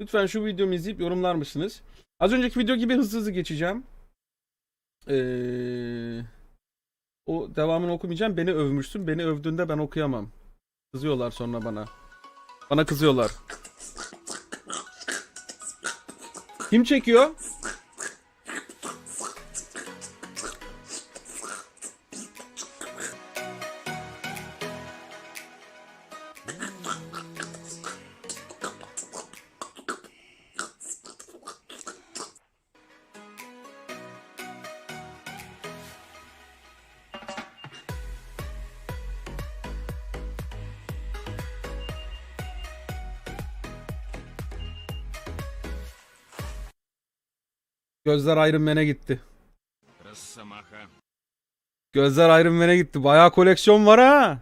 Lütfen şu videomu izleyip yorumlar mısınız? Az önceki video gibi hızlı hızlı geçeceğim. Ee, o devamını okumayacağım. Beni övmüşsün. Beni övdüğünde ben okuyamam. Kızıyorlar sonra bana. Bana kızıyorlar. Kim çekiyor? Gözler Iron Man'e gitti. Gözler Iron Man'e gitti. Bayağı koleksiyon var ha.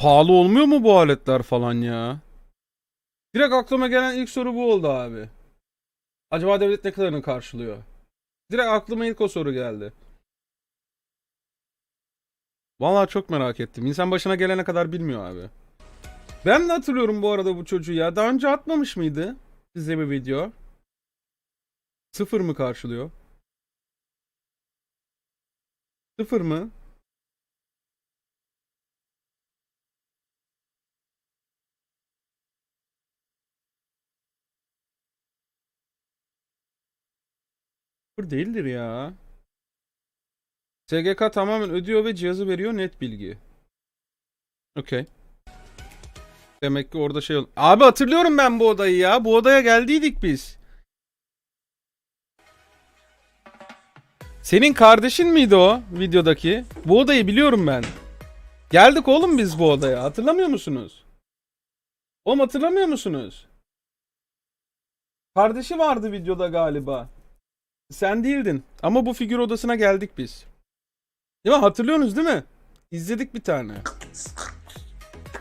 Pahalı olmuyor mu bu aletler falan ya? Direkt aklıma gelen ilk soru bu oldu abi. Acaba devlet ne kadarını karşılıyor? Direkt aklıma ilk o soru geldi. Vallahi çok merak ettim. İnsan başına gelene kadar bilmiyor abi. Ben de hatırlıyorum bu arada bu çocuğu ya. Daha önce atmamış mıydı size bir video? Sıfır mı karşılıyor? Sıfır mı? Sıfır değildir ya. SGK tamamen ödüyor ve cihazı veriyor net bilgi. Okey. Demek ki orada şey ol- Abi hatırlıyorum ben bu odayı ya. Bu odaya geldiydik biz. Senin kardeşin miydi o videodaki? Bu odayı biliyorum ben. Geldik oğlum biz bu odaya. Hatırlamıyor musunuz? Oğlum hatırlamıyor musunuz? Kardeşi vardı videoda galiba. Sen değildin. Ama bu figür odasına geldik biz. Değil mi? Hatırlıyorsunuz değil mi? İzledik bir tane.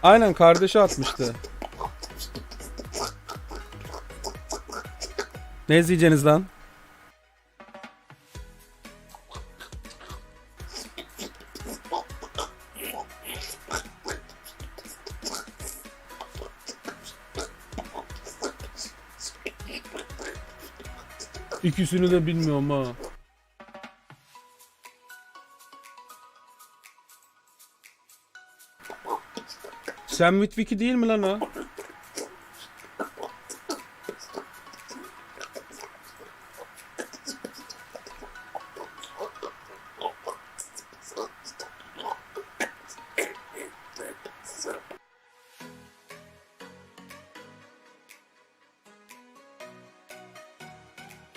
Aynen kardeşi atmıştı. Ne izleyeceksiniz lan? İkisini de bilmiyorum ha. Sam Witwicky değil mi lan o?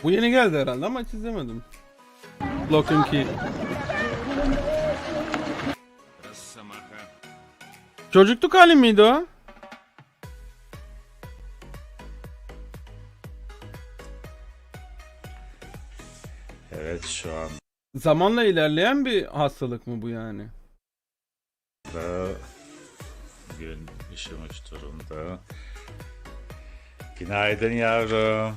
Bu yeni geldi herhalde ama hiç izlemedim. Locking Key. Çocukluk hali miydi o? Evet şu an Zamanla ilerleyen bir hastalık mı bu yani? da gün işim uç durumda. Günaydın yavrum.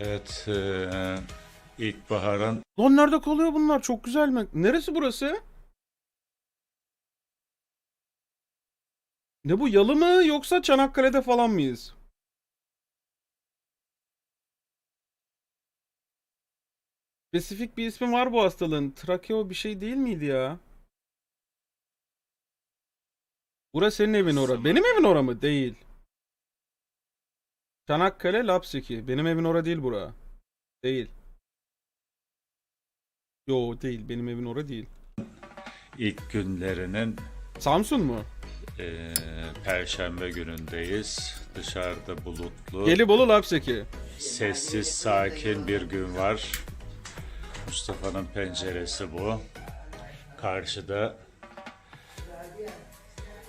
Evet eee, ilkbaharın Lan nerede kalıyor bunlar? Çok güzel mi? Neresi burası? Ne bu yalı mı yoksa Çanakkale'de falan mıyız? Spesifik bir ismi var bu hastalığın. Trakeo bir şey değil miydi ya? Burası senin evin ora. Benim evin ora mı? Değil. Çanakkale Lapseki. Benim evin ora değil bura. Değil. Yo değil. Benim evin ora değil. ilk günlerinin Samsun mu? e, Perşembe günündeyiz. Dışarıda bulutlu, Gelibolu Lapseki. sessiz, sakin bir gün var. Mustafa'nın penceresi bu. Karşıda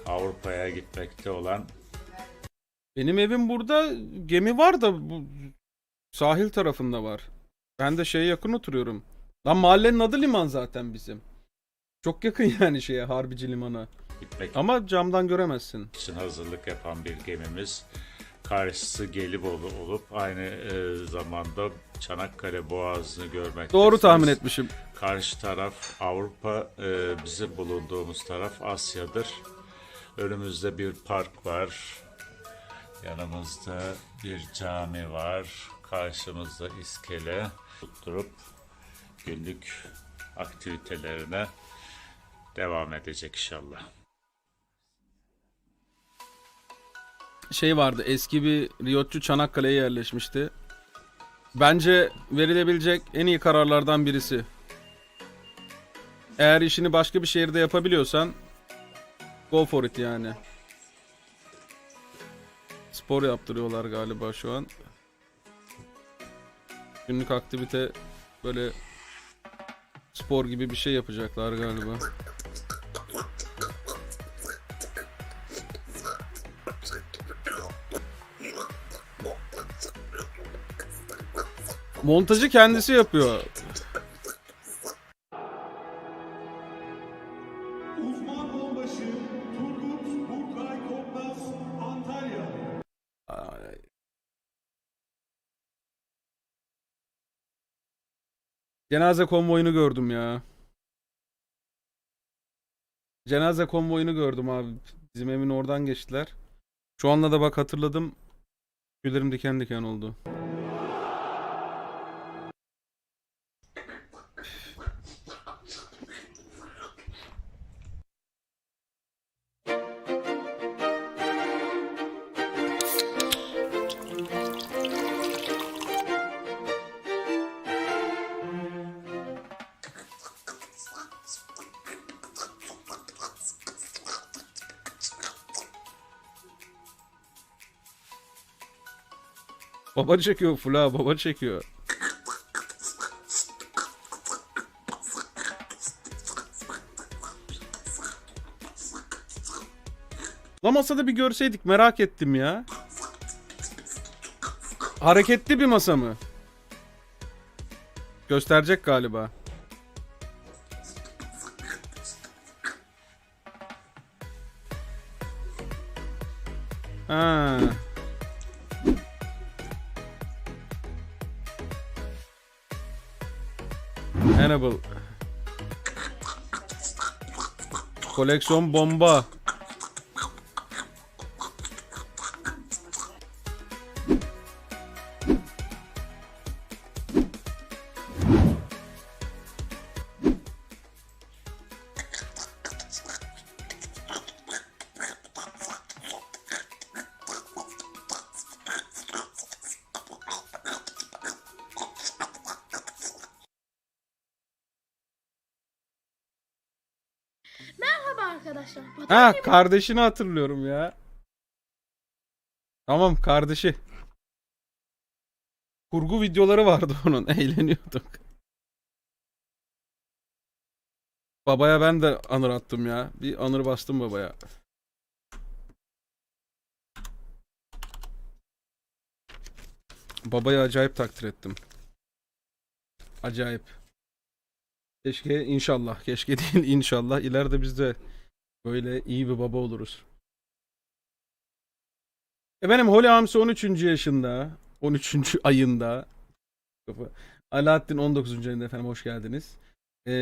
Avrupa'ya gitmekte olan Benim evim burada. Gemi var da bu sahil tarafında var. Ben de şeye yakın oturuyorum. Lan mahallenin adı liman zaten bizim. Çok yakın yani şeye Harbici limana. gitmek Ama camdan göremezsin. için hazırlık yapan bir gemimiz. Karşısı Gelibolu olup aynı e, zamanda Çanakkale Boğazı'nı görmek. Doğru tahmin etmişim. Karşı taraf Avrupa, e, bizim bulunduğumuz taraf Asya'dır. Önümüzde bir park var. Yanımızda bir cami var. Karşımızda iskele tutturup günlük aktivitelerine devam edecek inşallah. şey vardı eski bir riyotçu Çanakkale'ye yerleşmişti. Bence verilebilecek en iyi kararlardan birisi. Eğer işini başka bir şehirde yapabiliyorsan go for it yani. Spor yaptırıyorlar galiba şu an. Günlük aktivite böyle spor gibi bir şey yapacaklar galiba. Montajı kendisi yapıyor. Uzman Onbaşı Turgut Burkay Korkmaz Antalya. Cenaze konvoyunu gördüm ya. Cenaze konvoyunu gördüm abi. Bizim evin oradan geçtiler. Şu anda da bak hatırladım. Tüylerim diken diken oldu. Baba çekiyor Fula baba çekiyor. La masada bir görseydik merak ettim ya. Hareketli bir masa mı? Gösterecek galiba. Ha. Hannibal. Koleksiyon bomba. Arkadaşlar. Ha kardeşini hatırlıyorum ya. Tamam kardeşi. Kurgu videoları vardı onun. Eğleniyorduk. Babaya ben de anır attım ya. Bir anır bastım babaya. Babaya acayip takdir ettim. Acayip. Keşke inşallah, keşke değil inşallah ileride biz de böyle iyi bir baba oluruz. Efendim Holy Hamsi 13. yaşında, 13. ayında. Alaaddin 19. ayında efendim hoş geldiniz. Ee,